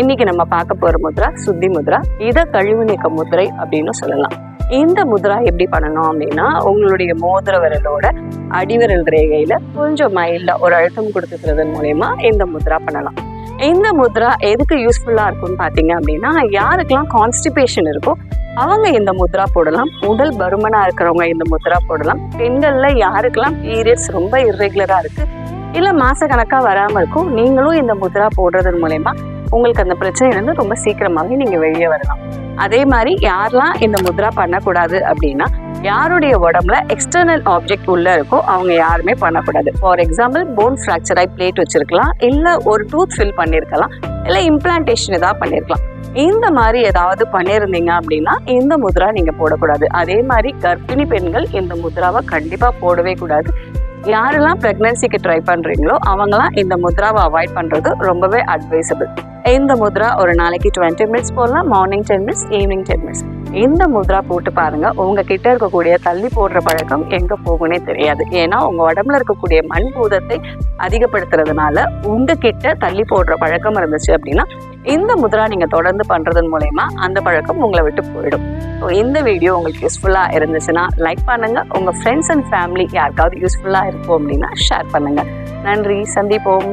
இன்னைக்கு நம்ம பார்க்க போற முத்ரா சுத்தி முத்ரா இதை கழிவு நீக்க முத்திரை அப்படின்னு சொல்லலாம். இந்த முத்ரா எப்படி பண்ணணும் அப்படின்னா உங்களுடைய மோதிர விரலோட அடிவிரல் ரேகையில கொஞ்சம் மைல்டா ஒரு அழுத்தம் கொடுத்துக்கிறதன் மூலயமா இந்த முத்ரா பண்ணலாம். இந்த முத்ரா எதுக்கு யூஸ்ஃபுல்லா இருக்கும்னு பாத்தீங்க அப்படின்னா யாருக்கெல்லாம் கான்ஸ்டிபேஷன் இருக்கோ அவங்க இந்த முத்ரா போடலாம். உடல் பருமனா இருக்கிறவங்க இந்த முத்ரா போடலாம். பெண்கள்ல யாருக்கெல்லாம் பீரியட்ஸ் ரொம்ப இர்ரெகுலரா இருக்கு இல்ல மாச கணக்கா வராம இருக்கும் நீங்களும் இந்த முத்ரா போடுறதன் மூலயமா உங்களுக்கு அந்த பிரச்சனையிலேருந்து ரொம்ப சீக்கிரமாகவே நீங்கள் வெளியே வரலாம். அதே மாதிரி யாரெல்லாம் இந்த முத்ரா பண்ணக்கூடாது அப்படின்னா யாருடைய உடம்புல எக்ஸ்டர்னல் ஆப்ஜெக்ட் உள்ள இருக்கோ அவங்க யாருமே பண்ணக்கூடாது. ஃபார் எக்ஸாம்பிள் போன் ஃப்ராக்சர் ஆகி பிளேட் வச்சிருக்கலாம் இல்லை ஒரு டூத் ஃபில் பண்ணியிருக்கலாம் இல்லை இம்ப்ளான்டேஷன் ஏதாவது பண்ணியிருக்கலாம் இந்த மாதிரி ஏதாவது பண்ணியிருந்தீங்க அப்படின்னா இந்த முத்ரா நீங்கள் போடக்கூடாது. அதே மாதிரி கர்ப்பிணி பெண்கள் இந்த முத்ராவை கண்டிப்பாக போடவே கூடாது. யாரெல்லாம் பிரெக்னன்சிக்கு ட்ரை பண்றீங்களோ அவங்களாம் இந்த முத்ராவை அவாய்ட் பண்றது ரொம்பவே அட்வைசபிள் இந்த முத்ரா ஒரு நாளைக்கு டுவெண்ட்டி மினிட்ஸ் போடலாம் morning ten minutes evening ten minutes இந்த முத்ரா போட்டு பாருங்க உங்ககிட்ட இருக்கக்கூடிய தள்ளி போடுற பழக்கம் எங்க போகும்னே தெரியாது. ஏன்னா உங்க உடம்புல இருக்கக்கூடிய மண் பூதத்தை அதிகப்படுத்துறதுனால உங்ககிட்ட தள்ளி போடுற பழக்கம் இருந்துச்சு அப்படின்னா இந்த முத்ரா நீங்க தொடர்ந்து பண்றதன் மூலயமா அந்த பழக்கம் உங்களை விட்டு போயிடும். ஸோ இந்த வீடியோ உங்களுக்கு யூஸ்ஃபுல்லா இருந்துச்சுன்னா லைக் பண்ணுங்க. உங்க ஃப்ரெண்ட்ஸ் அண்ட் ஃபேமிலி யாருக்காவது யூஸ்ஃபுல்லா இருக்கும் அப்படின்னா ஷேர் பண்ணுங்க. நன்றி. சந்திப்போம்.